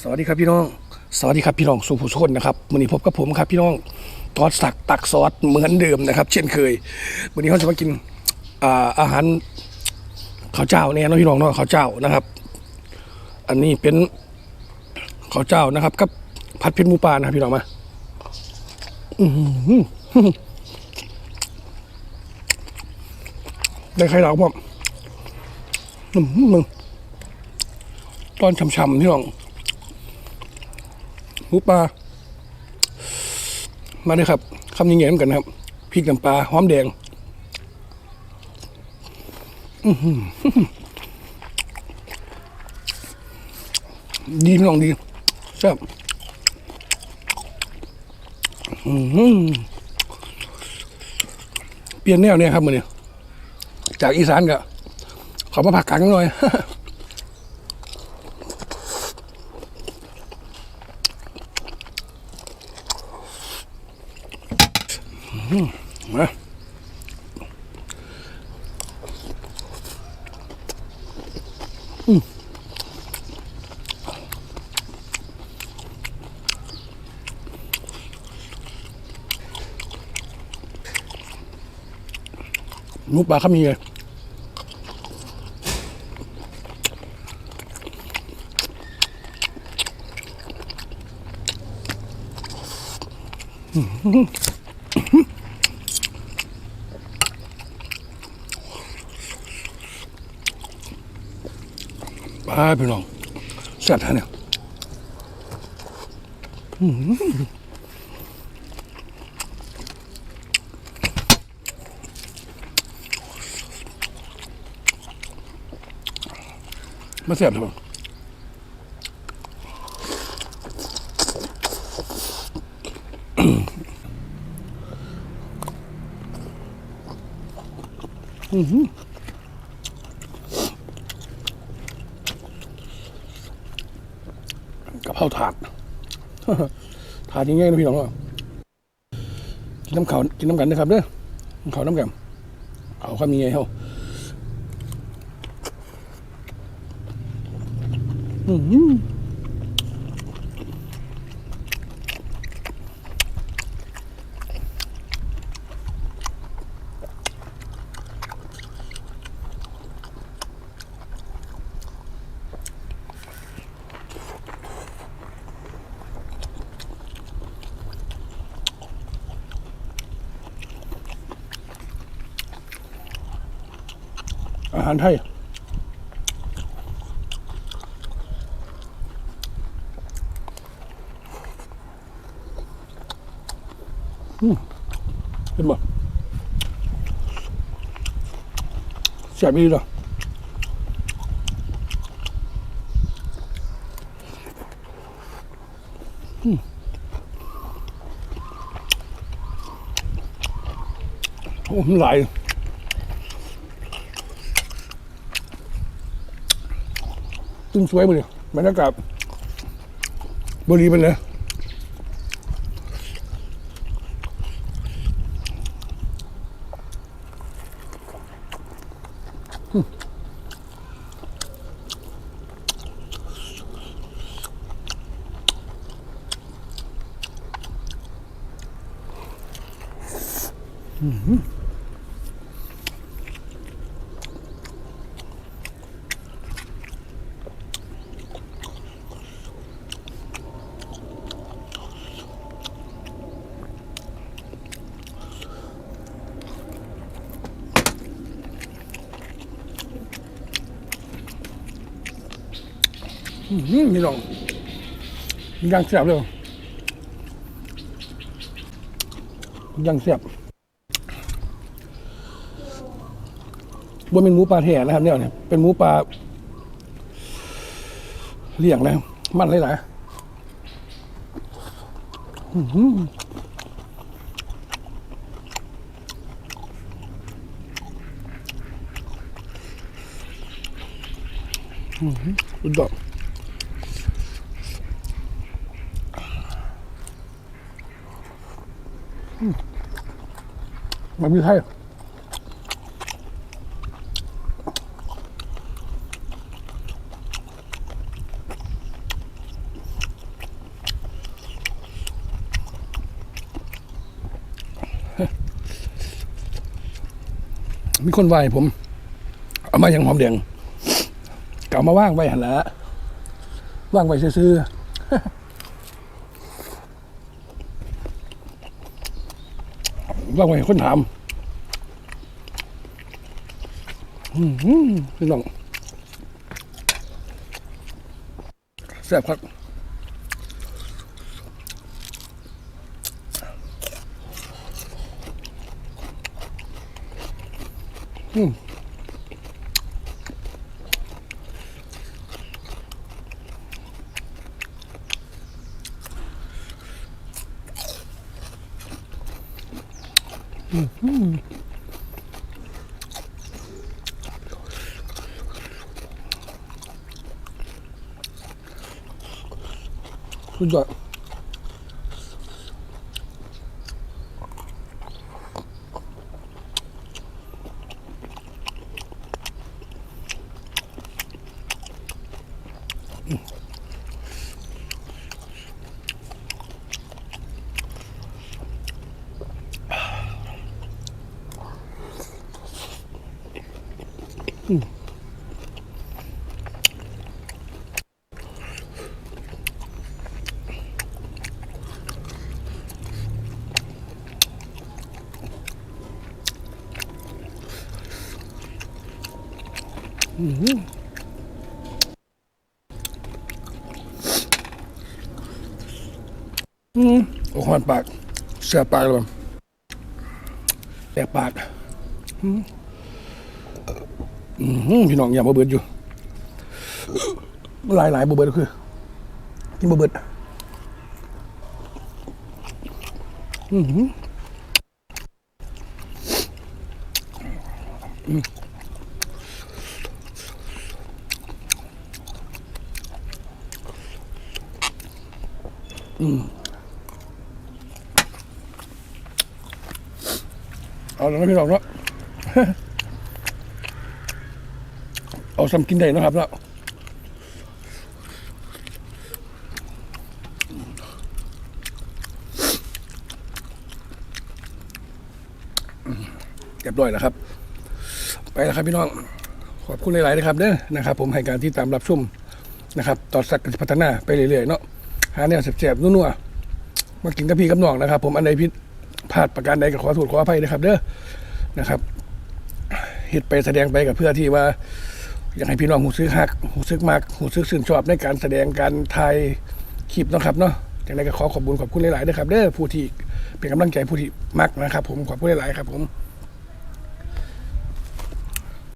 สวัสดีครับพี่น้อง สวัสดีครับพี่น้องสุภูชนนะครับวันนี้พบกับผมครับพี่น้องตอดสักตักซอสเหมือนเดิมนะครับ เช่นเคยวันนี้เขาจะมากินอาอาหารข้าวเจ้าเนี่ยเนาะพี่น้องเนาะข้าวเจ้านะครับ อันนี้เป็นข้าวเจ้านะครับกับผัดเผ็ดหมูปลานะครับพี่น้องมาได้ไข่ดาวพ่อมอื้อหือมึงตอนช่ำๆพี่น้อง หมูปลามาเลยครับคำยังไงเหมือนกันนะครับพริกน้ำปลาหอมแดงดีพี่น้องดีแซ่บเปลี่ยนแนวเนี่ยครับมือนี้จากอีสานก็ขอมาผักกลางหน่อย มาอืมหมูปลาเขามีไง ลาพี่น้องแซ่บแท้เนี่ยอื้อหือมาแซ่บเลยบ่ก เผาถาดถาดยังไงนะพี่น้องกินน้ำเขาวกินน้ำกันนะครับเด้อน้ำเขาวน้ำกันเขาคำยังไงเขาอื้อ ออาหารไทยอืมเห็นบ่แซ่บดีเนาะอืมโอ้มันหลายตึงสวยมาเลยบรรยากาศบรีไปเลยอืมอื้ อืมนี่ลองยังแซ่บเลยยังแซ่บบนเป็นหมูปลาแท้นะครับเนี่ยเนี่ยเป็นหมูปลาเลี้ยงนะมันหลายๆอื้อหืออื้อหือสุ มันไม่ใช่มีคนไหวผม เอามาอย่างหอมแดงกล่าวมาว่างไว้หันละว่างไว้ซื้อ ว่าไงคนถามอืมพี่น้องแซ่บครับอืม สุดยอด อืมโอ้หอนปากแซ่บปากเลยแซ่บปากอืมอืมพี่น้องอย่ามาเบิดอยู่ หลายหลายบ่เบิดคือกินบ่เบิดอืม เอาแล้วพี่น้องเนาะเอาซ้ำกินได้นะครับเนาะเรียบร้อยแล้วครับ ไปแล้วครับพี่น้อง ขอบคุณหลาย ๆ นะครับเด้อนะครับ ผมให้การที่ตามรับชมนะครับ ต่อสักพัฒนาไปเรื่อย ๆ เนาะ หาแนวแสบๆนัวๆมากินกับพี่กับน้องนะครับ ผมอันใดพิษพลาดประการใดก็ขอโทษขออภัยนะครับ เด้อนะครับเฮ็ดไปแสดงไปกับเพื่อที่ว่า อยากให้พี่น้องหูซึกฮักหูซึกมากหูซึกชื่นชอบในการแสดงการถ่ายคลิปนะครับเนาะอย่างไรก็ขอขอบคุณขอบคุณหลายๆด้วยครับเด้อผู้ที่เป็นกำลังใจผู้ที่มักนะครับ ผมขอบคุณหลายๆครับผม